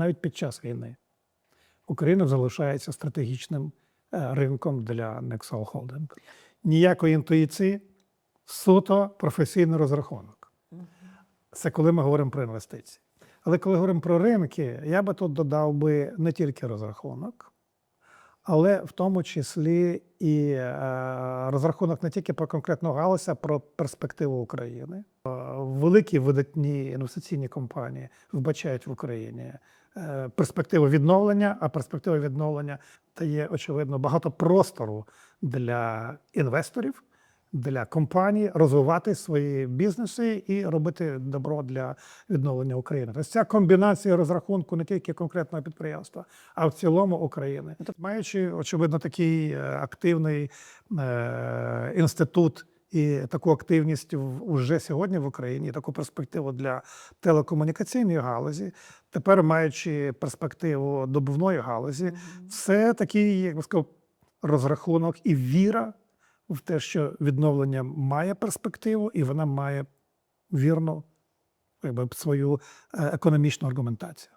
навіть під час війни Україна залишається стратегічним е, ринком для Nexol Holding. Ніякої інтуїції, суто професійний розрахунок. Це коли ми говоримо про інвестиції. Але коли говоримо про ринки, я би тут додав би не тільки розрахунок, але в тому числі і е, розрахунок не тільки про конкретну галузь, а про перспективу України. Великі видатні інвестиційні компанії вбачають в Україні е, перспективу відновлення, а перспектива відновлення дає, очевидно, багато простору для інвесторів, для компаній розвивати свої бізнеси і робити добро для відновлення України. Тобто ця комбінація розрахунку не тільки конкретного підприємства, а в цілому України. Тобто, Маючи, очевидно, такий е, активний е, інститут і таку активність уже сьогодні в Україні, і таку перспективу для телекомунікаційної галузі, тепер маючи перспективу добувної галузі, це такий, як би сказав, розрахунок і віра в те, що відновлення має перспективу, і вона має вірну якби, свою е, економічну аргументацію.